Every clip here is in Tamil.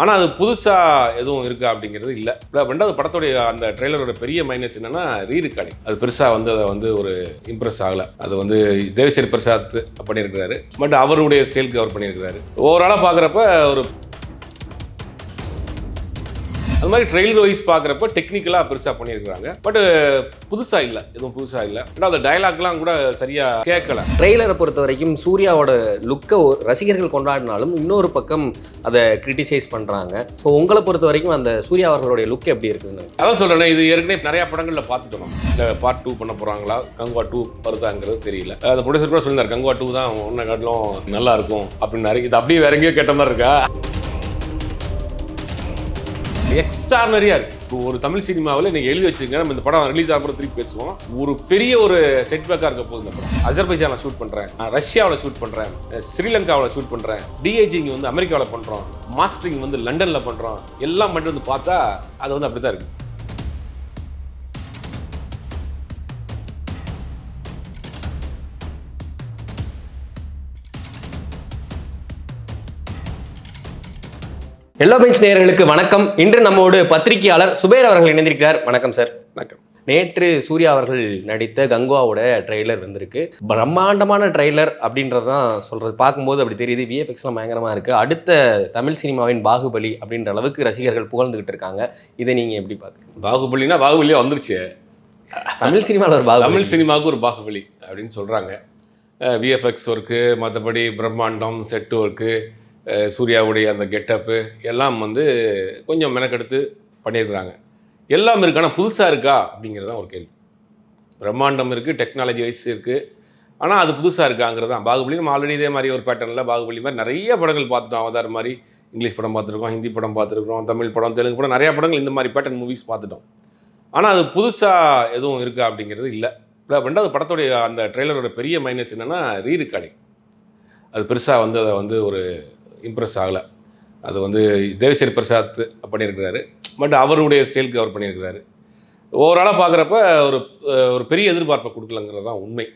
ஆனால் அது புதுசாக எதுவும் இருக்கா அப்படிங்கிறது இல்லை. ரெண்டாவது படத்துடைய அந்த ட்ரெய்லரோட பெரிய மைனஸ் என்னென்னா ரீ ரெக்கார்டிங் அது பெருசாக வந்து அதை வந்து ஒரு இம்ப்ரெஸ் ஆகலை. அது வந்து தேவசேரி பிரசாத் பண்ணியிருக்கிறாரு. பட் அவருடைய ஸ்டைலுக்கு அவர் பண்ணியிருக்கிறாரு. ஓவராலாக பார்க்குறப்ப ஒரு அது மாதிரி ட்ரெயிலர் வைஸ் பார்க்குறப்ப டெக்னிக்கலாக பெருசாக பண்ணியிருக்கிறாங்க. பட் புதுசாக இல்லை. எதுவும் புதுசாக இல்லை. ரெண்டாவது டயலாக்லாம் கூட சரியாக கேட்கல. ட்ரெய்லரை பொறுத்த வரைக்கும் சூர்யாவோட லுக்கை ரசிகர்கள் கொண்டாடினாலும் இன்னொரு பக்கம் அதை கிரிட்டிசைஸ் பண்ணுறாங்க ஸோ உங்களை பொறுத்த வரைக்கும் அந்த சூர்யா அவர்களுடைய லுக் எப்படி இருக்குதுன்னு அதான் சொல்கிறேன் இது ஏற்கனவே நிறைய படங்களில் பார்த்துட்டோம். இல்லை பார்ட் டூ பண்ண போகிறாங்களா கங்குவா டூ வருதாங்கிறது தெரியல. அந்த ப்ரொடியூசர் கூட சொல்லியிருந்தார் கங்குவா டூ தான் ஒன்றை காட்டிலும் நல்லா இருக்கும் அப்படின்னாரு இது அப்படியே வேற எங்கேயோ கேட்ட மாதிரி இருக்கா? எக்ஸ்ட்ரானரியாக இருக்கு. இப்போ ஒரு தமிழ் சினிமாவில் நீங்கள் எழுதி வச்சிருக்கீங்க நம்ம இந்த படம் ரிலீஸ் ஆகிறப்ப திருப்பி பேசுவோம். ஒரு பெரிய ஒரு செட்பேக்காக இருக்க போகுது இந்த படம். அஜர்பைஜானில் ஷூட் பண்ணுறேன் ரஷ்யாவில் ஷூட் பண்ணுறேன் ஸ்ரீலங்காவில் ஷூட் பண்ணுறேன் டிஏஜிங் வந்து அமெரிக்காவில் பண்ணுறோம் மாஸ்டரிங் வந்து லண்டனில் பண்ணுறோம் எல்லாம் மட்டும் வந்து பார்த்தா அது வந்து அப்படி தான் இருக்கு. எல்லோ பெஞ்ச் நேயர்களுக்கு வணக்கம். இன்று நம்மோடு பத்திரிகையாளர் சுபேர் அவர்கள் இணைந்திருக்கிறார். வணக்கம் சார் வணக்கம். நேற்று சூர்யா அவர்கள் நடித்த கங்குவாவோட ட்ரெய்லர் வந்திருக்கு. பிரம்மாண்டமான ட்ரெய்லர் அப்படின்றது தான் சொல்கிறது பார்க்கும்போது அப்படி தெரியுது விஎஃப்எக்ஸ்லாம் பயங்கரமாக இருக்குது அடுத்த தமிழ் சினிமாவின் பாகுபலி அப்படின்ற அளவுக்கு ரசிகர்கள் புகழ்ந்துகிட்டு இருக்காங்க. இதை நீங்கள் எப்படி பார்க்குறீங்க? பாகுபலினா பாகுபலியே வந்துருச்சு. தமிழ் சினிமாவில் ஒரு பாகுபலி. தமிழ் சினிமாவுக்கு ஒரு பாகுபலி அப்படின்னு சொல்கிறாங்க விஎஃப்எக்ஸ் ஒர்க்கு மற்றபடி பிரம்மாண்டம் செட்டு ஒர்க்கு சூர்யாவுடைய அந்த கெட்டப்பு எல்லாம் வந்து கொஞ்சம் மெனக்கெடுத்து பண்ணியிருக்கிறாங்க. எல்லாம் இருக்கான புதுசாக இருக்கா? அப்படிங்கிறது தான் ஒரு கேள்வி. பிரம்மாண்டம் இருக்குது டெக்னாலஜி வைஸ் இருக்குது ஆனால் அது புதுசாக இருக்காங்கிறது தான். பாகுபலி நம்ம ஆல்ரெடி இதே மாதிரி ஒரு பேட்டர்னில் பாகுபலி மாதிரி நிறைய படங்கள் பார்த்துட்டோம். அவதார் மாதிரி இங்கிலீஷ் படம் பார்த்துருக்கோம் ஹிந்தி படம் பார்த்துருக்கோம் தமிழ் படம் தெலுங்கு படம் நிறைய படங்கள் இந்த மாதிரி பேட்டர்ன் மூவிஸ் பார்த்துட்டோம். ஆனால் அது புதுசாக எதுவும் இருக்கா அப்படிங்கிறது இல்லை. இல்லை ரெண்டாவது படத்துடைய அந்த ட்ரெய்லரோட பெரிய மைனஸ் என்னென்னா ரீ ரெக்கார்டிங் அது பெருசாக வந்து அதை வந்து ஒரு இம்ப்ரெஸ் ஆகலை. அது வந்து தேவஸ்ரீ பிரசாத் பண்ணியிருக்கிறாரு. பட் அவருடைய ஸ்டைலுக்கு அவர் பண்ணியிருக்கிறாரு. ஓவராலாக பார்க்குறப்ப ஒரு ஒரு பெரிய எதிர்பார்ப்பை கொடுக்கலங்கிறது தான் உண்மை.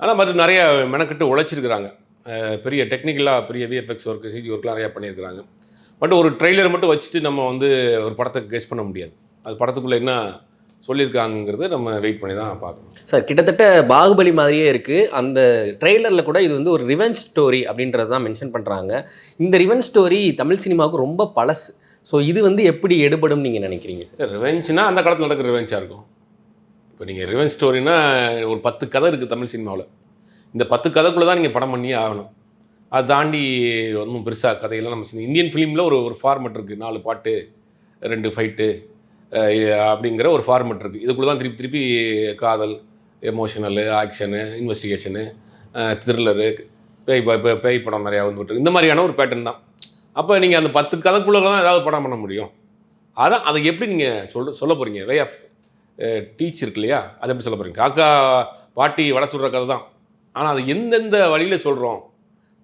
ஆனால் மற்ற நிறைய மெனக்கெட்டு உழைச்சிருக்கிறாங்க. பெரிய டெக்னிக்கலாக பெரிய விஎஃப்எக்ஸ் ஒர்க்கு சிஜி ஒர்க்லாம் நிறையா பண்ணியிருக்கிறாங்க. பட் ஒரு ட்ரெய்லர் மட்டும் வச்சுட்டு நம்ம வந்து ஒரு படத்தை கெஸ் பண்ண முடியாது. அது படத்துக்குள்ளே என்ன சொல்லியிருக்காங்கிறது நம்ம வெயிட் பண்ணி தான் பார்க்கணும். சார் கிட்டத்தட்ட பாகுபலி மாதிரியே இருக்குது அந்த ட்ரெய்லரில் கூட இது வந்து ஒரு ரிவெஞ்ச் ஸ்டோரி அப்படின்றது தான் மென்ஷன் பண்ணுறாங்க இந்த ரிவெஞ்ச் ஸ்டோரி தமிழ் சினிமாவுக்கு ரொம்ப பழசு. ஸோ இது வந்து எப்படி எடுபடும் நீங்கள் நினைக்கிறீங்க சார்? ரிவெஞ்ச்னா அந்த காலத்தில் நடக்கிற ரிவெஞ்சாக இருக்கும். இப்போ நீங்கள் ரிவெஞ்ச் ஸ்டோரினா ஒரு பத்து கதை இருக்குது தமிழ் சினிமாவில். இந்த பத்து கதைக்குள்ளே தான் நீங்கள் படம் பண்ணியே ஆகணும். அதை தாண்டி ஒன்றும் பெருசாக கதையெல்லாம் நம்ம இந்தியன் ஃபிலிமில் ஒரு ஒரு ஃபார்மெட் இருக்குது நாலு பாட்டு ரெண்டு ஃபைட்டு அப்படிங்கிற ஒரு ஃபார்மெட் இருக்குது இதுக்குள்ளே தான் திருப்பி திருப்பி காதல் எமோஷனலு ஆக்ஷனு இன்வெஸ்டிகேஷனு த்ரில்லரு பேய் ப- பேய் படம் நிறையா வந்துட்டு இந்த மாதிரியான ஒரு பேட்டர்ன் தான். அப்போ நீங்கள் அந்த பத்து கதைக்குள்ளே தான் ஏதாவது படம் பண்ண முடியும். அதான் அதை எப்படி நீங்கள் சொல்ல சொல்ல போகிறீங்க வே ஆஃப் டீச் இருக்கு இல்லையா? அதை எப்படி சொல்ல போகிறீங்க காக்கா பாட்டி வடை சுடுற கதை தான். ஆனால் அது எந்தெந்த வழியில் சொல்கிறோம்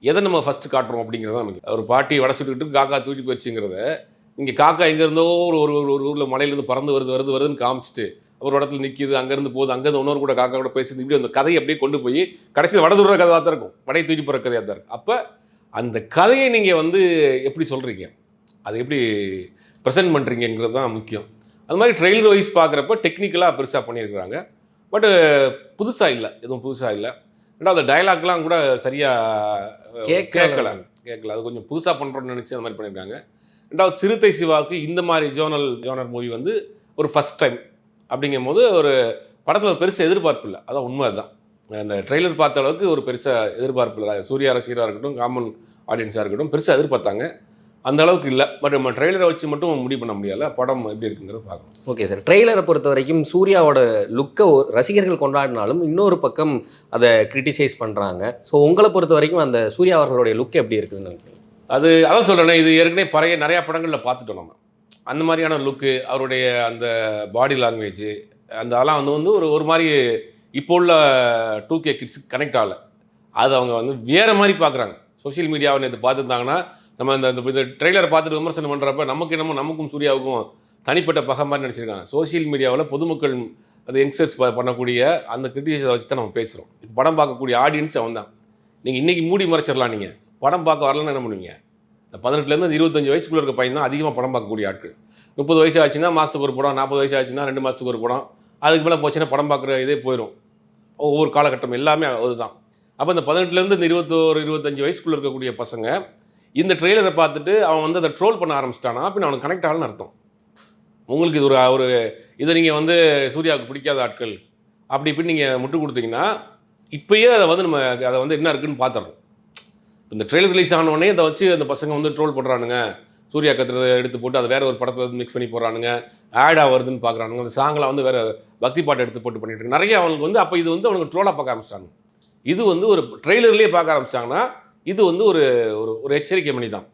எதை நம்ம ஃபஸ்ட்டு காட்டுறோம் அப்படிங்கிறத நமக்கு. ஒரு பாட்டி வடை சுட்டுக்கிட்டு காக்கா தூக்கி போயிடுச்சுங்கிறத இங்கே காக்கா எங்கேருந்தோ ஒரு ஒரு ஒரு ஒரு ஊரில் மலையிலேருந்து பறந்து வருது வருது வருதுன்னு காமிச்சிட்டு ஒரு இடத்துல நிற்கிது அங்கேருந்து போகுது அங்கேருந்து இன்னொரு கூட காக்கா கூட பேசுது இப்படி அந்த கதையை அப்படியே கொண்டு போய் கடைசியில் வடை சுடுற கதை தான் இருக்கும். வடையை தூக்கி போகிற கதையாக தான் இருக்கும். அப்போ அந்த கதையை நீங்கள் வந்து எப்படி சொல்கிறீங்க அதை எப்படி ப்ரெசென்ட் பண்ணுறீங்கிறது தான் முக்கியம். அது மாதிரி ட்ரெயிலர் வைஸ் பார்க்குறப்ப டெக்னிக்கலாக பெருசாக பண்ணியிருக்கிறாங்க. பட் புதுசாக இல்லை எதுவும் புதுசாக இல்லை. ரெண்டாவது டயலாக்லாம் கூட சரியாக. கேட்கல. கேட்கல. அது கொஞ்சம் புதுசாக பண்ணுறோன்னு நினச்சி அந்த மாதிரி பண்ணியிருக்காங்க. ரெண்டாவது சிறுத்தை சிவாவுக்கு இந்த மாதிரி ஜோனல் ஜோனர் மூவி வந்து ஒரு ஃபஸ்ட் டைம் அப்படிங்கும் போது ஒரு படத்தில் பெருசாக எதிர்பார்ப்பு இல்லை. அதான் உண்மை அதுதான். அந்த ட்ரெய்லர் பார்த்த அளவுக்கு ஒரு பெருசாக எதிர்பார்ப்பு இல்லை. சூர்யா ரசிகராக இருக்கட்டும் காமன் ஆடியன்ஸாக இருக்கட்டும் பெருசாக எதிர்பார்த்தாங்க. அந்த அளவுக்கு இல்லை. பட் நம்ம ட்ரெய்லரை வச்சு மட்டும் முடிவு பண்ண முடியல. படம் எப்படி இருக்குங்கிறத பார்க்கணும். ஓகே சார் ட்ரெய்லரை பொறுத்த வரைக்கும் சூர்யாவோட லுக்கை ரசிகர்கள் கொண்டாடினாலும் இன்னொரு பக்கம் அதை கிரிட்டிசைஸ் பண்ணுறாங்க ஸோ உங்களை பொறுத்த வரைக்கும் அந்த சூர்யா அவர்களுடைய லுக் எப்படி இருக்குதுன்னு நினைக்கிறேன் அது அதான் சொல்கிறேன் இது ஏற்கனவே பழைய நிறையா படங்களில் பார்த்துட்டோம் நம்ம. அந்த மாதிரியான லுக்கு அவருடைய அந்த பாடி லாங்குவேஜ் அந்த அதெல்லாம் வந்து வந்து ஒரு ஒரு மாதிரி இப்போ உள்ள டூ கே கிட்ஸுக்கு கனெக்ட் ஆகலை. அது அவங்க வந்து வேறு மாதிரி பார்க்குறாங்க. சோஷியல் மீடியாவை நேற்று பார்த்துருந்தாங்கன்னா நம்ம இந்த இந்த- ட்ரெய்லரை பார்த்துட்டு விமர்சனம் பண்ணுறப்ப நமக்கு என்னமோ நமக்கும் சூர்யாவுக்கும் தனிப்பட்ட பகை மாதிரி நினச்சிருக்காங்க சோஷியல் மீடியாவில் பொதுமக்கள் அது யங்ஸ்டர்ஸ் பண்ணக்கூடிய அந்த கிரிட்டிசைஸை வச்சு தான் நம்ம பேசுகிறோம் இப்போ படம் பார்க்கக்கூடிய ஆடியன்ஸ் அவன் தான். நீங்கள் இன்றைக்கி மூடி மறைச்சிடலாம் நீங்கள் படம் பார்க்க வரலன்னு என்ன பண்ணுவீங்க? இந்த பதினெட்டுலேருந்து இருபத்தஞ்சு வயசுக்குள்ள இருக்க பையன் தான் அதிகமாக படம் பார்க்கக்கூடிய ஆட்கள். முப்பது வயசு ஆச்சுன்னா மாதத்துக்கு ஒரு படம் நாற்பது வயசு ஆச்சுன்னா ரெண்டு மாதத்துக்கு ஒரு படம். அதுக்கு மேலே போச்சுன்னா படம் பார்க்குற இதே போயிடும் ஒவ்வொரு காலகட்டம் எல்லாமே அதுதான். அப்போ இந்த பதினெட்டுலேருந்து இந்த இருபத்தோரு இருபத்தஞ்சு வயசுக்குள்ள இருக்கக்கூடிய பசங்க இந்த ட்ரெய்லரை பார்த்துட்டு அவன் வந்து அதை ட்ரோல் பண்ண ஆரம்பிச்சிட்டானா அப்படின்னு அவனுக்கு கனெக்ட் ஆகலன்னு அர்த்தம். உங்களுக்கு இது ஒரு ஒரு இதை நீங்கள் வந்து சூர்யாவுக்கு பிடிக்காத ஆட்கள். அப்படி இப்படி நீங்கள் முட்டு கொடுத்தீங்கன்னா இப்போயே அதை வந்து நம்ம அதை வந்து என்ன இருக்குன்னு பார்த்துறோம் இந்த ட்ரெய்லர் ரிலீஸ் ஆனவொடனே அதை வச்சு அந்த பசங்க வந்து ட்ரோல் பண்ணுறானுங்க சூர்யா கத்துறதை எடுத்து போட்டு அதை வேற ஒரு படத்தை மிக்ஸ் பண்ணி போடுறானுங்க. ஆடாக வருதுன்னு பார்க்குறானுங்க அந்த சாங்கெலாம் வந்து வேறு பக்தி பாட்டை எடுத்து போட்டு பண்ணிட்டு நிறைய அவங்களுக்கு வந்து அப்போ இது வந்து அவனுக்கு ட்ரோலாக பார்க்க ஆரம்பிச்சிட்டாங்க. இது வந்து ஒரு ட்ரெய்லர்லேயே பார்க்க ஆரம்பிச்சிட்டாங்கன்னா இது வந்து ஒரு ஒரு ஒரு எச்சரிக்கை மணி தான்.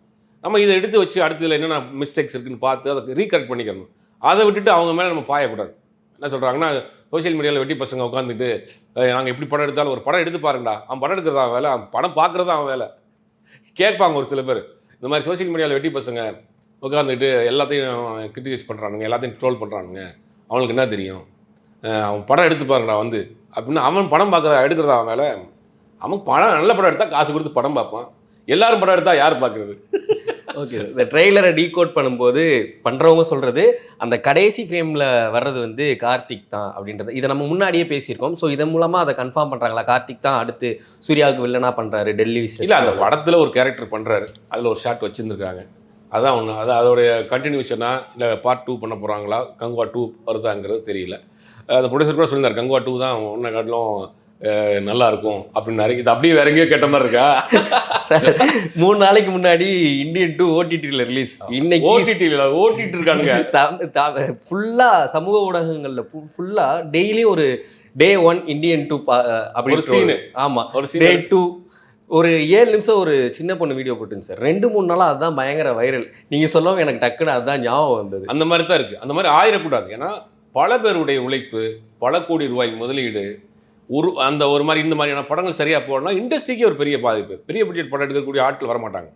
நம்ம இதை எடுத்து வச்சு அடுத்ததில் என்னென்ன மிஸ்டேக்ஸ் இருக்குன்னு பார்த்து அதை ரீகரெக்ட் பண்ணிக்கணும். அதை விட்டுட்டு அவங்க மேலே நம்ம பாயக்கூடாது. என்ன சொல்கிறாங்கன்னா சோஷியல் மீடியாவில் வெட்டி பசங்க உட்காந்துட்டு நாங்கள் எப்படி படம் எடுத்தாலும் ஒரு படம் எடுத்து பாருங்கடா. அவன் படம் எடுக்கிறதா அவன் வேலை. அவன் படம் பார்க்குறது அவன் வேலை. கேட்பாங்க ஒரு சில பேர். இந்த மாதிரி சோஷியல் மீடியாவில் வெட்டி பசங்க. உட்காந்துட்டு எல்லாத்தையும் கிரிட்டிசைஸ் பண்ணுறானுங்க எல்லாத்தையும் ட்ரோல் பண்ணுறானுங்க அவனுக்கு என்ன தெரியும்? அவன் படம் எடுத்து பாருங்கடா வந்து. அப்படின்னு அவன் படம் பார்க்குறதா எடுக்கிறதா அவன் மேலே? அவன் படம் நல்ல படம் எடுத்தால் காசு கொடுத்து படம் பார்ப்பான். எல்லாரும் படம் எடுத்தால் யார் பார்க்குறது? ஓகே. இந்த ட்ரெய்லரை டீகோட் பண்ணும்போது பண்ணுறவங்க சொல்கிறது அந்த கடைசி ஃப்ரேமில் வர்றது வந்து கார்த்திக் தான் அப்படின்றது. இதை நம்ம முன்னாடியே பேசியிருக்கோம். ஸோ இதன் மூலமாக அதை கன்ஃபார்ம் பண்ணுறாங்களா கார்த்திக் தான் அடுத்து சூர்யாவுக்கு வில்லனா பண்ணுறாரு டெல்லி இல்லை அந்த படத்தில் ஒரு கேரக்டர் பண்ணுறாரு அதில் ஒரு ஷாட் வச்சுருந்துருக்காங்க. அதான் ஒன்று அது அதோடைய கண்டினியூஷனா இல்லை பார்ட் டூ பண்ண போகிறாங்களா கங்குவா டூ வருதாங்கிறது தெரியல. அந்த ப்ரொடியூசர் கூட சொல்லியிருந்தார் கங்குவா டூ தான் ஒன்றை காட்டிலும் நல்லா இருக்கும் அப்படின்னாரு இது அப்படியே வேற எங்கேயோ கேட்ட மாதிரி இருக்கா? மூணு நாளைக்கு முன்னாடி இந்தியன் டூ ஓடிடியில் ரிலீஸ் இன்னைக்கு ஓடிடியில் ஓட்டிட்டு இருக்கானுங்க. ஃபுல்லாக சமூக ஊடகங்களில் ஃபுல்லாக டெய்லி ஒரு டே ஒன் இந்தியன் டூ அப்படி ஒரு scene. ஆமாம் ஒரு டே சீன் டூ ஒரு ஏழு நிமிஷம் ஒரு சின்ன பொண்ணு வீடியோ போட்டுங்க சார். ரெண்டு மூணு நாளாக அதுதான் பயங்கர வைரல் நீங்கள் சொல்லவும் எனக்கு டக்குன்னு அதுதான் ஞாபகம் வந்தது. அந்த மாதிரி தான் இருக்குது அந்த மாதிரி ஆயிடக்கூடாது ஏன்னா பல பேருடைய உழைப்பு பல கோடி ரூபாய் முதலீடு ஒரு அந்த ஒரு மாதிரி இந்த மாதிரியான படங்கள் சரியாக போடனா இண்டஸ்ட்ரிக்கே ஒரு பெரிய பாதிப்பு. பெரிய பட்ஜெட் படம் எடுக்கக்கூடிய ஆட்கள் வரமாட்டாங்க.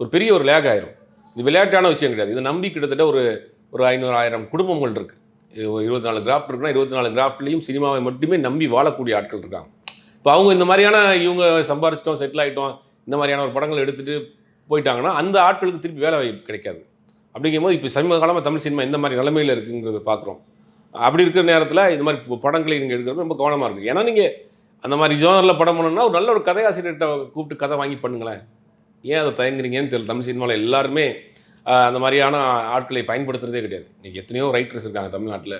ஒரு பெரிய ஒரு லேக் ஆயிரும். இது விளையாட்டான விஷயம் கிடையாது. இதை நம்பி கிட்டத்தட்ட ஒரு ஒரு ஐநூறு ஆயிரம் குடும்பங்கள் இருக்குது ஒரு இருபத்தி நாலு கிராஃப்ட் இருக்குன்னா இருபத்தி நாலு கிராஃப்ட்லேயும் சினிமாவை மட்டுமே நம்பி வாழக்கூடிய ஆட்கள் இருக்காங்க. இப்போ அவங்க இந்த மாதிரியான இவங்க சம்பாரிச்சிட்டோம் செட்டில் ஆகிட்டோம் இந்த மாதிரியான ஒரு படங்கள் எடுத்துகிட்டு போயிட்டாங்கன்னா அந்த ஆட்களுக்கு திருப்பி வேலை வாய்ப்பு கிடைக்காது. அப்படிங்கும்போது இப்போ சமீப காலமாக தமிழ் சினிமா இந்த மாதிரி நிலைமையில் இருக்குங்கிறத பார்க்குறோம் அப்படி இருக்கிற நேரத்தில் இது மாதிரி படங்களை நீங்கள் எடுக்கிறது ரொம்ப கவனமாக இருக்கும் ஏன்னா நீங்கள் அந்த மாதிரி ஜோனரில் படம் பண்ணணும்னா ஒரு நல்ல ஒரு கதையாசிரியர்கிட்ட கூப்பிட்டு கதை வாங்கி பண்ணுங்களேன். ஏன் அதை தயங்குறீங்கன்னு தெரியல. தமிழ் சினிமாவில் எல்லாருமே அந்த மாதிரியான ஆட்களை பயன்படுத்துகிறதே கிடையாது. இன்றைக்கி எத்தனையோ ரைட்டர்ஸ் இருக்காங்க தமிழ்நாட்டில்.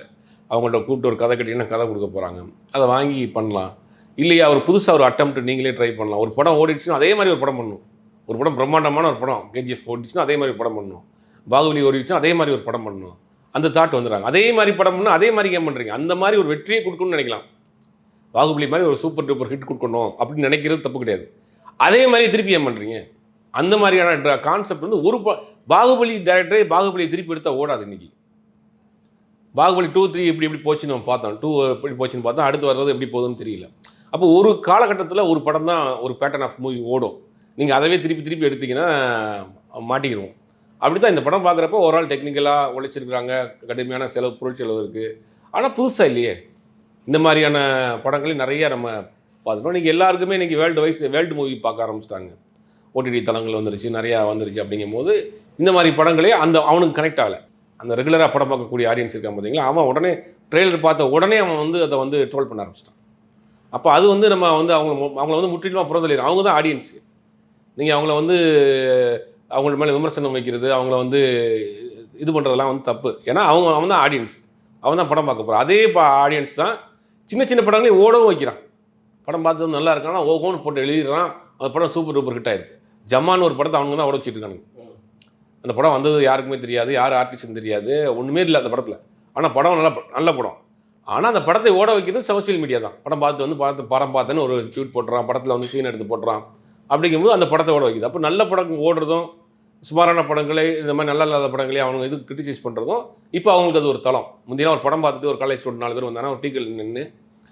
அவங்கள்ட்ட கூப்பிட்டு ஒரு கதை கட்டிங்கன்னா கதை கொடுக்க போகிறாங்க அதை வாங்கி பண்ணலாம். இல்லையா ஒரு புதுசாக ஒரு அட்டம் நீங்களே ட்ரை பண்ணலாம். ஒரு படம் ஓடிடுச்சுன்னா அதே மாதிரி ஒரு படம் பண்ணணும் ஒரு படம் பிரம்மாண்டமான ஒரு படம். கேஜிஎஃப் ஓடிச்சுன்னா அதே மாதிரி ஒரு படம் பண்ணணும் பாகுபலி ஓடிச்சுன்னா அதே மாதிரி ஒரு படம் பண்ணணும் அந்த தாட் வந்துடுறாங்க. அதே மாதிரி படம்னா அதே மாதிரி ஏன் பண்ணுறீங்க அந்த மாதிரி ஒரு வெற்றியை கொடுக்கணும்னு நினைக்கலாம். பாகுபலி மாதிரி ஒரு சூப்பர் டூப்பர் ஹிட் கொடுக்கணும் அப்படின்னு நினைக்கிறது தப்பு கிடையாது. அதே மாதிரி திருப்பி ஏன் பண்ணுறீங்க அந்த மாதிரியான கான்செப்ட் வந்து ஒரு பாகுபலி டேரக்டரே பாகுபலியை திருப்பி எடுத்தால் ஓடாது இன்னைக்கு. பாகுபலி டூ த்ரீ இப்படி எப்படி போச்சுன்னு நம்ம பார்த்தோம். டூ எப்படி போச்சுன்னு பார்த்தோம் அடுத்து வர்றது எப்படி போகுதுன்னு தெரியல. அப்போ ஒரு காலகட்டத்தில் ஒரு படம் தான் ஒரு பேட்டர்ன் ஆஃப் மூவி ஓடும். நீங்கள் அதவே திருப்பி திருப்பி எடுத்தீங்கன்னா மாட்டிக்கிடுவோம் அப்படி தான் இந்த படம் பார்க்குறப்ப ஒரு ஆள் டெக்னிக்கலாக உழைச்சிருக்கிறாங்க. கடுமையான செலவு பொருட்செலவு இருக்குது ஆனால் புதுசாக இல்லையே. இந்த மாதிரியான படங்களையும் நிறைய நம்ம பார்த்துட்டோம். இன்றைக்கி எல்லாருக்குமே இன்றைக்கி வேர்ல்டு வைஸ் வேர்ல்டு மூவி பார்க்க ஆரம்பிச்சிட்டாங்க. ஓடிடி தளங்கள் வந்துருச்சு நிறையா வந்துருச்சு அப்படிங்கும்போது இந்த மாதிரி படங்களே அந்த அவனுக்கு கனெக்ட் ஆகலை. அந்த ரெகுலராக படம் பார்க்கக்கூடிய ஆடியன்ஸ் இருக்கான் பார்த்தீங்களா? அவன் உடனே ட்ரெய்லர் பார்த்த உடனே அவன் வந்து அதை வந்து ட்ரோல் பண்ண ஆரம்பிச்சிட்டான். அப்போ அது வந்து நம்ம வந்து அவங்க அவங்கள வந்து முற்றிலுமாக புறந்தள்ளிடுறோம் அவங்க தான் ஆடியன்ஸு நீங்கள் அவங்கள வந்து அவங்கள மேலே விமர்சனம் வைக்கிறது அவங்கள வந்து இது பண்ணுறதெல்லாம் வந்து தப்பு. ஏன்னா அவங்க அவன் தான் ஆடியன்ஸ் அவன் தான் படம் பார்க்க போகிறான் அதே பா ஆடியன்ஸ் தான் சின்ன சின்ன படங்களையும் ஓடவும் வைக்கிறான். படம் பார்த்தது நல்லா இருக்கானா. ஓகோன்னு போட்டு எழுதிடுறான். அந்த படம் சூப்பர் டூப்பர் ஹிட் ஆயிருக்கு. ஜமான் ஒரு படத்தை அவங்க தான் ஓட வச்சுட்டு அந்த படம் வந்தது யாருக்குமே தெரியாது யார் ஆர்டிஸ்ட்னு தெரியாது. ஒன்றுமே இல்லை அந்த படத்தில். ஆனால் படம் நல்ல நல்ல படம். ஆனால் அந்த படத்தை ஓட வைக்கிறது சோஷியல் மீடியா தான். படம் பார்த்து வந்து படத்தை படம் பார்த்தேன்னு ஒரு ட்வீட் போட்டுறான். படத்தில் வந்து சீன் எடுத்து போட்டுறான். அப்படிங்கும்போது அந்த படத்தை ஓட வைக்குது. அப்போ நல்ல படம் ஓடுறதும் சுமாரான படங்களே இந்த மாதிரி நல்லா இல்லாத படங்களே அவங்க இது கிரிட்டிசைஸ் பண்ணுறதும் இப்போ அவங்களுக்கு அது ஒரு தளம். முந்தினா ஒரு படம் பார்த்துட்டு ஒரு காலேஜ் ஸ்டூடெண்ட் நாலு பேர் வந்தாங்கன்னா ஒரு டீக்கல் நின்று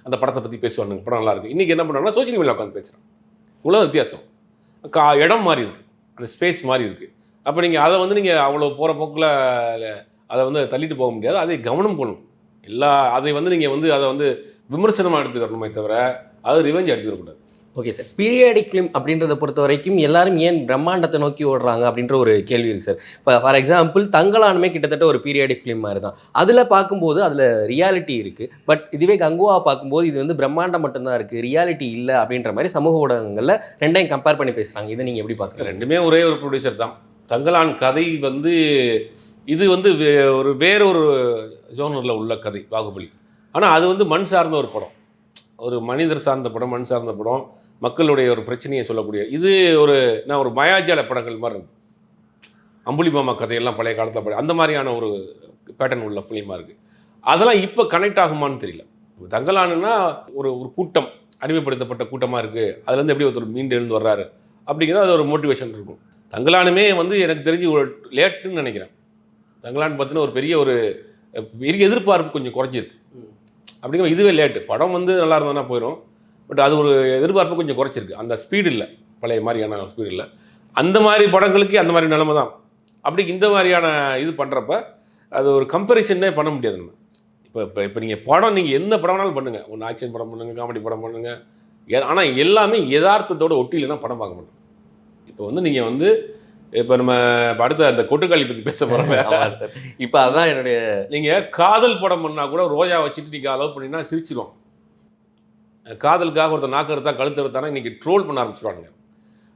அந்த படத்தை பற்றி பேசுவானுங்க. படம் நல்லா இருக்குது இன்றைக்கி என்ன பண்ணுறாங்கன்னா சோஷியல் மீடியா உட்காந்து பேசுகிறேன் இவ்வளோ வித்தியாசம். கா இடம் மாறி இருக்கு. அந்த ஸ்பேஸ் மாறி இருக்கு. அப்போ நீங்கள் அதை வந்து நீங்கள் அவ்வளோ போகிற போக்கில் அதை வந்து தள்ளிட்டு போக முடியாது. அதை கவனம் கொள்ளணும். எல்லா அதை வந்து நீங்கள் வந்து அதை வந்து விமர்சனமாக எடுத்துக்கணுமே தவிர அது ரிவெஞ்ச் எடுத்துக்கக்கூடாது ஓகே சார் பீரியாடிக் ஃபிலிம் அப்படின்றத பொறுத்த வரைக்கும் எல்லாரும் ஏன் பிரம்மாண்டத்தை நோக்கி ஓடுறாங்க அப்படின்ற ஒரு கேள்வி இருக்குது சார் இப்போ ஃபார் எக்ஸாம்பிள் தங்களானுமே கிட்டத்தட்ட ஒரு பீரியாடிக் ஃபிலிம் மாதிரி தான் அதில் பார்க்கும்போது அதில் ரியாலிட்டி இருக்குது பட் இதுவே கங்குவா பார்க்கும்போது இது வந்து பிரம்மாண்டம் மட்டும்தான் இருக்குது ரியாலிட்டி இல்லை அப்படின்ற மாதிரி சமூக ஊடகங்களில் ரெண்டையும் கம்பேர் பண்ணி பேசுகிறாங்க இதை நீங்கள் எப்படி பார்க்குறீங்க? ரெண்டுமே ஒரே ஒரு ப்ரொடியூசர் தான். தங்களான் கதை வந்து இது வந்து வே- ஒரு வேறொரு ஜோனரில் உள்ள கதை பாகுபலி. ஆனால் அது வந்து மண் சார்ந்த ஒரு படம். ஒரு மனிதர் சார்ந்த படம் மண் சார்ந்த படம். மக்களுடைய ஒரு பிரச்சனையை சொல்லக்கூடிய இது ஒரு நான் ஒரு மயாஜால படங்கள் மாதிரி இருக்கு அம்புலி மாமா கதையெல்லாம் பழைய காலத்தில் படி அந்த மாதிரியான ஒரு பேட்டர்ன் உள்ள ஃபிலிமாக இருக்குது அதெல்லாம் இப்போ கனெக்ட் ஆகுமான்னு தெரியல. தங்கலானுன்னா ஒரு ஒரு கூட்டம் அடிமைப்படுத்தப்பட்ட கூட்டமாக இருக்குது அதுலேருந்து எப்படி ஒருத்தர் மீண்டு எழுந்து வர்றாரு? அப்படிங்கிறது அது ஒரு மோட்டிவேஷன் இருக்கும். தங்கலானுமே வந்து எனக்கு தெரிஞ்சு ஒரு லேட்டுன்னு நினைக்கிறேன். தங்கலான் பற்றின ஒரு பெரிய ஒரு பெரிய எதிர்பார்ப்பு கொஞ்சம் குறைஞ்சிருக்கு. அப்படிங்கிற இதுவே லேட்டு. படம் வந்து நல்லா இருந்ததுன்னா போயிடும் பட் அது ஒரு எதிர்பார்ப்பு கொஞ்சம் குறைச்சிருக்கு. அந்த ஸ்பீடு இல்லை. பழைய மாதிரியான ஸ்பீடு இல்லை. அந்த மாதிரி படங்களுக்கு அந்த மாதிரி நிலைமை தான். அப்படி இந்த மாதிரியான இது பண்ணுறப்ப அது ஒரு கம்பேரிசனே பண்ண முடியாது நம்ம. இப்போ இப்போ இப்போ நீங்கள் படம் நீங்கள் எந்த படம் வேணாலும் பண்ணுங்கள் ஒன்று ஆக்ஷன் படம் பண்ணுங்கள் காமெடி படம் பண்ணுங்கள் ஆனால் எல்லாமே யதார்த்தத்தோட ஒட்டி இல்லைன்னா படம் பார்க்க மாட்டோம். இப்போ வந்து நீங்கள் வந்து இப்போ நம்ம இப்ப அடுத்த அந்த கொட்டுக்காளி பற்றி பேச போகிறோம் இப்போ அதான் என்னுடைய நீங்கள் காதல் படம் பண்ணால் கூட ரோஜா வச்சுட்டு நீங்கள் அலோவ் பண்ணினா சிரிச்சிடும் காதலுக்காக ஒருத்தர் நாக்கு எடுத்தா கழுத்து எடுத்தானா இன்னைக்கு ட்ரோல் பண்ண ஆரம்பிச்சிருவாங்க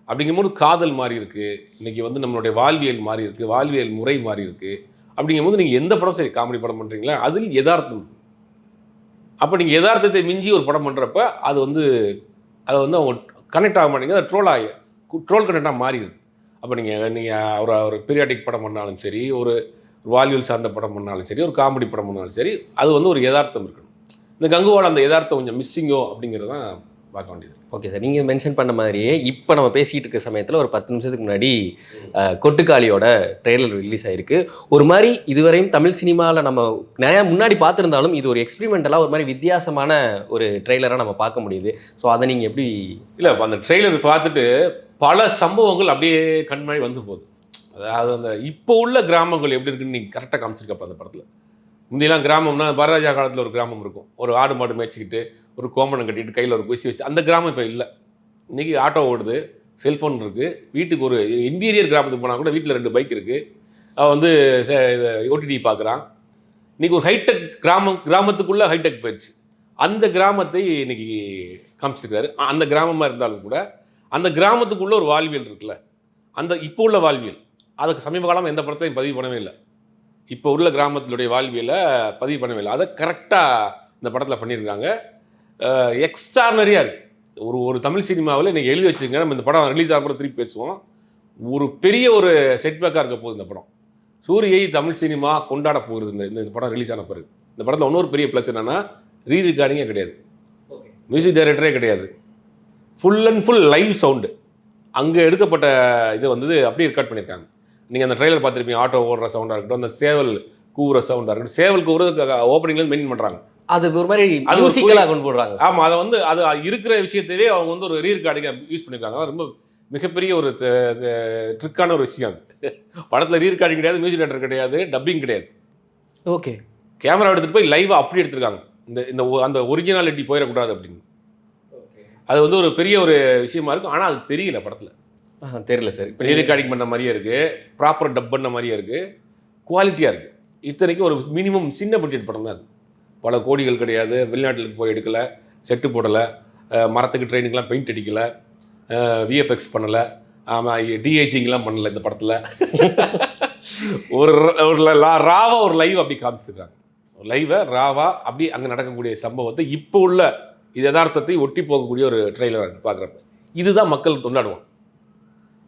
அப்படிங்கும்போது காதல் மாறி இருக்குது இன்னைக்கு வந்து நம்மளுடைய வாழ்வியல் மாறி இருக்குது வாழ்வியல் முறை மாறி இருக்குது அப்படிங்கும்போது நீங்கள் எந்த படம் சரி காமெடி படம் பண்ணுறீங்களா அதில் யதார்த்தம். இருக்கும். அப்போ நீங்கள் யதார்த்தத்தை மிஞ்சி ஒரு படம் பண்ணுறப்ப அது வந்து அதை வந்து அவங்க கனெக்ட் ஆக மாட்டேங்குது. அது ட்ரோல் ஆகி ட்ரோல் கனெக்டாக மாறிடுது. அப்போ நீங்கள் நீங்கள் ஒரு ஒரு பீரியாடிக் படம் பண்ணாலும் சரி ஒரு வாழ்வியல் சார்ந்த படம் பண்ணாலும் சரி ஒரு காமெடி படம் பண்ணாலும் சரி அது வந்து ஒரு யதார்த்தம் இருக்கணும் இந்த கங்குவால் அந்த யதார்த்தம் கொஞ்சம் மிஸ்ஸிங்கோ அப்படிங்கிறது தான் பார்க்க வேண்டியது. ஓகே சார் நீங்கள் மென்ஷன் பண்ண மாதிரியே இப்போ நம்ம பேசிகிட்டு இருக்க சமயத்தில் ஒரு பத்து நிமிஷத்துக்கு முன்னாடி கொட்டுக்காளியோட ட்ரெய்லர் ரிலீஸ் ஆயிருக்கு. ஒரு மாதிரி இதுவரையும் தமிழ் சினிமாவில் நம்ம நிறையா முன்னாடி பார்த்துருந்தாலும் இது ஒரு எக்ஸ்பெரிமெண்டலாக ஒரு மாதிரி வித்தியாசமான ஒரு ட்ரெய்லராக நம்ம பார்க்க முடியுது. ஸோ அதை நீங்கள் எப்படி இல்லை அந்த ட்ரெய்லர் பார்த்துட்டு பல சம்பவங்கள் அப்படியே கண்மழி வந்து போகுது. அதாவது அந்த இப்போ உள்ள கிராமங்கள் எப்படி இருக்குன்னு நீங்கள் கரெக்டாக காமிச்சிருக்கப்ப அந்த படத்தில். முந்தியெல்லாம் கிராமம்னா பாரராஜா காலத்தில் ஒரு கிராமம் இருக்கும். ஒரு ஆடு மாடு மேய்ச்சிக்கிட்டு ஒரு கோமணம் கட்டிட்டு கையில் ஒரு குசி வச்சு அந்த கிராமம் இப்போ இல்லை. இன்றைக்கி ஆட்டோ ஓடுது செல்ஃபோன் இருக்குது வீட்டுக்கு ஒரு இன்டீரியர் கிராமத்துக்கு போனால் கூட வீட்டில் ரெண்டு பைக் இருக்குது அவன் வந்து ஓடிடி பார்க்குறான் இன்றைக்கி ஒரு ஹைடெக் கிராமம் கிராமத்துக்குள்ளே ஹைடெக் போயிடுச்சு அந்த கிராமத்தை இன்னைக்கு காமிச்சிருக்காரு. அந்த கிராமமாக இருந்தாலும் கூட அந்த கிராமத்துக்குள்ளே ஒரு வாழ்வியல் இருக்குல்ல. அந்த இப்போ உள்ள வாழ்வியல். அதுக்கு சமீப காலம் எந்த படத்தையும் பதிவு பண்ணவே இல்லை. இப்போ உள்ள கிராமத்தினுடைய வாழ்வியலை பதிவு பண்ணவே இல்லை. அதை கரெக்டாக இந்த படத்தில் பண்ணியிருக்காங்க. எக்ஸ்ட்ரானரியாக இருக்கு. ஒரு ஒரு தமிழ் சினிமாவில் இன்னைக்கு எழுதி வச்சுருங்க நம்ம இந்த படம் ரிலீஸ் ஆகிற திருப்பி பேசுவோம். ஒரு பெரிய ஒரு செட்பேக்காக இருக்க போகுது இந்த படம். சூரியை தமிழ் சினிமா கொண்டாட போகுது. இந்த இந்த படம் ரிலீஸ் ஆன பிறகு. இந்த படத்தில் இன்னொரு பெரிய ப்ளஸ் என்னன்னா ரீ ரெக்கார்டிங்கே கிடையாது மியூசிக் டைரக்டரே கிடையாது. Full and full live sound அங்கே எடுக்கப்பட்ட இது வந்து அப்படியே ரெக்கார்ட் பண்ணியிருக்காங்க. நீங்கள் அந்த ட்ரெய்லர் பார்த்துருப்பீங்க ஆட்டோ ஓடுற சவுண்டாக இருக்கட்டும் அந்த சேவல் கூவுற சவுண்டாக இருக்கட்டும். சேவல் கூவுறது ஓப்பனிங்ல மெயின் பண்ணுறாங்க அது ஒரு மாதிரி அது ஒரு மியூசிக்கலாக கொண்டு போடுறாங்க. ஆமாம் அதை வந்து அது இருக்கிற விஷயத்தையே அவங்க வந்து ஒரு ரீ ரெக்கார்டிங் யூஸ் பண்ணியிருக்காங்க அது ரொம்ப மிகப்பெரிய ஒரு ட்ரிக்கான ஒரு விஷயம் அது. படத்தில் ரீ ரெக்கார்டிங் கிடையாது மியூசிக் டேரக்டர் கிடையாது டப்பிங் கிடையாது. ஓகே கேமரா எடுத்துகிட்டு போய் லைவாக அப்படி எடுத்திருக்காங்க. இந்த இந்த அந்த ஒரிஜினாலிட்டி போயிடக்கூடாது அப்படின்னு. அது வந்து ஒரு பெரிய ஒரு விஷயமா இருக்கும். ஆனால் அது தெரியல படத்தில். தெரியல சார். இப்போ ரீ ரெக்கார்டிங் பண்ண மாதிரியே இருக்குது ப்ராப்பர் டப் பண்ண மாதிரியே இருக்குது குவாலிட்டியாக இருக்குது இத்தனைக்கும் ஒரு மினிமம் சின்ன பட்ஜெட் படம் தான் அது. பல கோடிகள் கிடையாது. வெளிநாட்டில் போய் எடுக்கலை. செட்டு போடலை. மரத்துக்கு ட்ரெயினுக்கெலாம் பெயிண்ட் அடிக்கலை. விஎஃப்எக்ஸ் பண்ணலை. ஆமாம் டிஹெச்சிங்லாம் பண்ணலை இந்த படத்தில். ஒரு ஒரு லா- ராவா ஒரு லைவ் அப்படி காமிச்சிருக்காங்க. லைவை ராவா அப்படி அங்கே நடக்கக்கூடிய சம்பவத்தை இப்போ உள்ள இது யதார்த்தத்தை ஒட்டி போகக்கூடிய ஒரு ட்ரெய்லராக பார்க்குறப்ப இதுதான் மக்கள் கொண்டாடுவாங்க.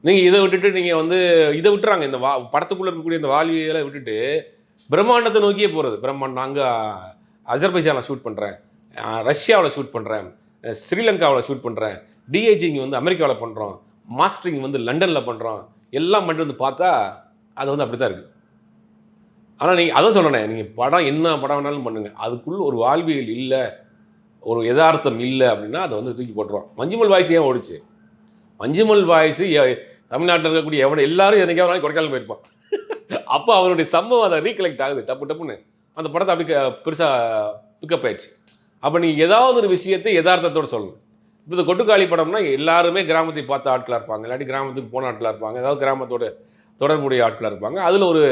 நீங்கள் இதை விட்டுட்டு நீங்கள் வந்து இதை விட்டுறாங்க. இந்த வா படத்துக்குள்ளே இருக்கக்கூடிய இந்த வாழ்வியலை விட்டுட்டு பிரம்மாண்டத்தை நோக்கியே போகிறது பிரம்மாண்டம் அங்கே அஜர்பைஜானில் ஷூட் பண்ணுறேன் ரஷ்யாவில் ஷூட் பண்ணுறேன் ஸ்ரீலங்காவில் ஷூட் பண்ணுறேன் டிஏஜிங் வந்து அமெரிக்காவில் பண்ணுறோம் மாஸ்டரிங் வந்து லண்டனில் பண்ணுறோம் எல்லாம் பண்ணிட்டு வந்து பார்த்தா அது வந்து அப்படி தான் இருக்குது ஆனால் நீங்கள் அதான் சொல்லணே நீங்கள் படம் என்ன படம் வேணாலும் பண்ணுங்கள் அதுக்குள்ளே ஒரு வாழ்வியல் இல்லை ஒரு யதார்த்தம் இல்லை அப்படின்னா அதை வந்து தூக்கி போட்டுருவோம். மஞ்சுமல் வாய்ஸ் ஏன் ஓடிச்சு? மஞ்சுமல் வாய்ஸு தமிழ்நாட்டில் இருக்கக்கூடிய எவனை எல்லாரும் என்னைக்காவது ஒரு நாளைக்கு கொடைக்கானல் போயிருப்பான். அப்போ அவருடைய சம்பவம் அதை ரீகலெக்ட் ஆகுது டப்பு டப்புன்னு. அந்த படத்தை அப்படி பெருசாக பிக்கப் ஆயிடுச்சு. அப்போ நீங்கள் ஏதாவது ஒரு விஷயத்தை யதார்த்தத்தோடு சொல்லணும் இப்போ இந்த கொட்டுக்காளி படம்னா எல்லாருமே கிராமத்தை பார்த்த ஆட்களாக இருப்பாங்க. இல்லாட்டி கிராமத்துக்கு போன ஆட்களாக இருப்பாங்க. ஏதாவது கிராமத்தோட தொடர்புடைய ஆட்களாக இருப்பாங்க. அதில் ஒரு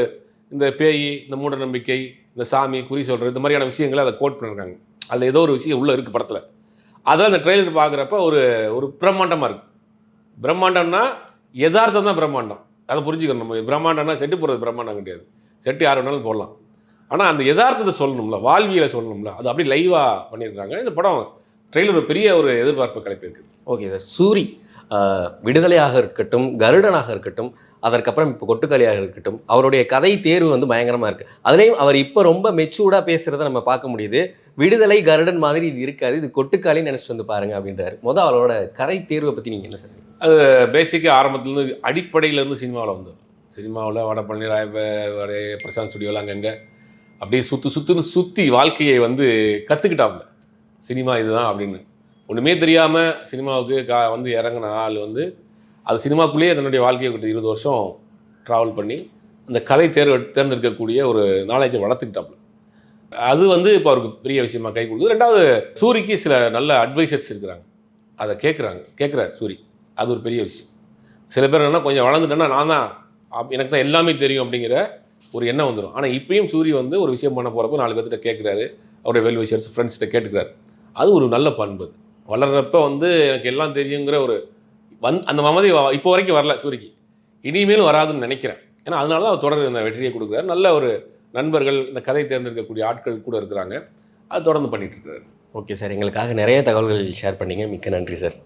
இந்த பேய் இந்த மூட நம்பிக்கை இந்த சாமி குறி சொல்கிறது இந்த மாதிரியான விஷயங்களை அதை கோட் பண்ணிருக்காங்க. அதில் ஏதோ ஒரு விஷயம் உள்ளே இருக்குது படத்தில். அதான் அந்த ட்ரெய்லர் பார்க்குறப்ப ஒரு ஒரு பிரம்மாண்டமாக இருக்குது பிரம்மாண்டம்னா யதார்த்தம் தான் பிரம்மாண்டம். அதை புரிஞ்சுக்கணும் நம்ம. பிரம்மாண்டம்னா செட்டு போடுறது பிரம்மாண்டம் கிடையாது. செட்டு யார் வேணாலும் போடலாம். ஆனால் அந்த யதார்த்தத்தை சொல்லணும்ல வாழ்வியலை சொல்லணும்ல அது அப்படியே லைவாக பண்ணியிருக்காங்க இந்த படம் ட்ரெய்லர் ஒரு பெரிய ஒரு எதிர்பார்ப்பு கிளப்பியிருக்கு ஓகே சார். சூரி விடுதலையாக இருக்கட்டும் கருடனாக இருக்கட்டும் அதற்கப்புறம் இப்போ கொட்டுக்காளியாக இருக்கட்டும் அவருடைய கதை தேர்வு வந்து பயங்கரமாக இருக்குது அதுலேயும் அவர் இப்போ ரொம்ப மெச்சூர்டாக பேசுகிறத நம்ம பார்க்க முடியுது. விடுதலை கருடன் மாதிரி இது இருக்காது. இது கொட்டுக்காளின்னு நினச்சிட்டு வந்து பாருங்க அப்படின்றாரு. மொதல் அவரோட கதை தேர்வை பற்றி நீங்கள் என்ன சார் அது பேசிக்காக ஆரம்பத்துலேருந்து அடிப்படையிலேருந்து சினிமாவில் வந்தோம் சினிமாவில் வடபழனி ராய வடை பிரசாந்த் ஸ்டுடியோவில் அங்கங்கே அப்படியே சுற்று சுற்றுன்னு சுற்றி வாழ்க்கையை வந்து கற்றுக்கிட்டாப்புல சினிமா இதுதான் அப்படின்னு. ஒன்றுமே தெரியாமல் சினிமாவுக்கு கா வந்து இறங்கின ஆள் வந்து அது சினிமாக்குள்ளேயே தன்னுடைய வாழ்க்கையை கிட்ட இருபது வருஷம் ட்ராவல் பண்ணி அந்த கலை தேர்வு தேர்ந்தெடுக்கக்கூடிய ஒரு நாலேஜை வளர்த்துக்கிட்டாப்புல. அது வந்து இப்போ அவருக்கு பெரிய விஷயமா கை கொடுக்குது. ரெண்டாவது சூரிக்கு சில நல்ல அட்வைசர்ஸ் இருக்கிறாங்க. அதை கேட்குறாங்க கேட்குறாரு சூரி. அது ஒரு பெரிய விஷயம். சில பேர் என்னன்னா கொஞ்சம் வளர்ந்துட்டேன்னா நான் தான் எனக்கு தான் எல்லாமே தெரியும் அப்படிங்கிற ஒரு எண்ணம் வந்துடும் ஆனால் இப்பயும் சூரி வந்து ஒரு விஷயம் பண்ண போகிறப்போ நாலு பேர்த்திட்ட கேட்குறாரு அவருடைய வெல் விஷர்ஸ் ஃப்ரெண்ட்ஸ்கிட்ட கேட்டுக்கிறாரு. அது ஒரு நல்ல பண்பு. வளர்கிறப்ப வந்து எனக்கு எல்லாம் தெரியுங்கிற ஒரு வந் அந்த மமதி வ- இப்போ வரைக்கும் வரல சூரிக்கு. இனிமேலும் வராதுன்னு நினைக்கிறேன். ஏன்னா அதனால தான் அவர் தொடர் இந்த வெற்றியை கொடுக்குறாரு. நல்ல ஒரு நண்பர்கள் இந்த கதை தேர்ந்தெடுக்கக்கூடிய ஆட்கள் கூட இருக்கிறாங்க. அது தொடர்ந்து பண்ணிட்டு இருக்கிறாரு. Okay sir. எங்களுக்காக நிறைய தகவல்கள் ஷேர் பண்ணீங்க. மிக்க நன்றி சார்.